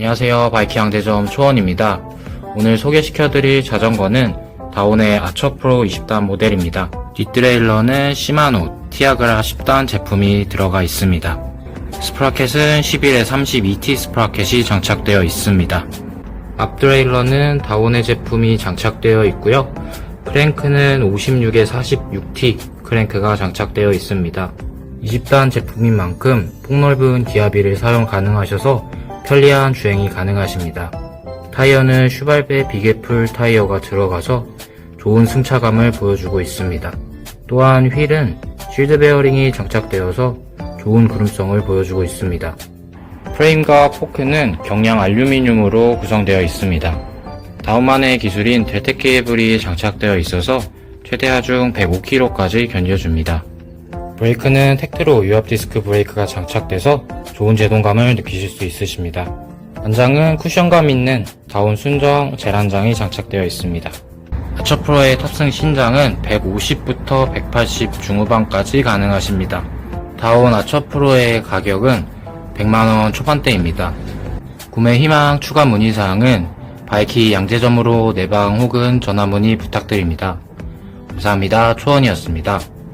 안녕하세요. 바이킹 양대점 초원입니다. 오늘 소개시켜드릴 자전거는 다온의 아처 프로 20단 모델입니다. 뒷트레일러는 시마노 티아그라 10단 제품이 들어가 있습니다. 스프라켓은 11에 32T 스프라켓이 장착되어 있습니다. 앞트레일러는 다온의 제품이 장착되어 있고요. 크랭크는 56에 46T 크랭크가 장착되어 있습니다. 20단 제품인 만큼 폭넓은 기압비를 사용 가능하셔서 편리한 주행이 가능하십니다. 타이어는 슈발베 비계풀 타이어가 들어가서 좋은 승차감을 보여주고 있습니다. 또한 휠은 실드 베어링이 장착되어서 좋은 구름성을 보여주고 있습니다. 프레임과 포크는 경량 알루미늄으로 구성되어 있습니다. 다운만의 기술인 델텍 케이블이 장착되어 있어서 최대 하중 105km까지 견뎌줍니다. 브레이크는 텍트로 유압 디스크 브레이크가 장착돼서 좋은 제동감을 느끼실 수 있으십니다. 안장은 쿠션감 있는 다운 순정 제란장이 장착되어 있습니다. 아처 프로의 탑승 신장은 150부터 180 중후반까지 가능하십니다. 다운 아처 프로의 가격은 100만원 초반대입니다. 구매 희망 추가 문의사항은 바이키 양재점으로 내방 혹은 전화 문의 부탁드립니다. 감사합니다. 초원이었습니다.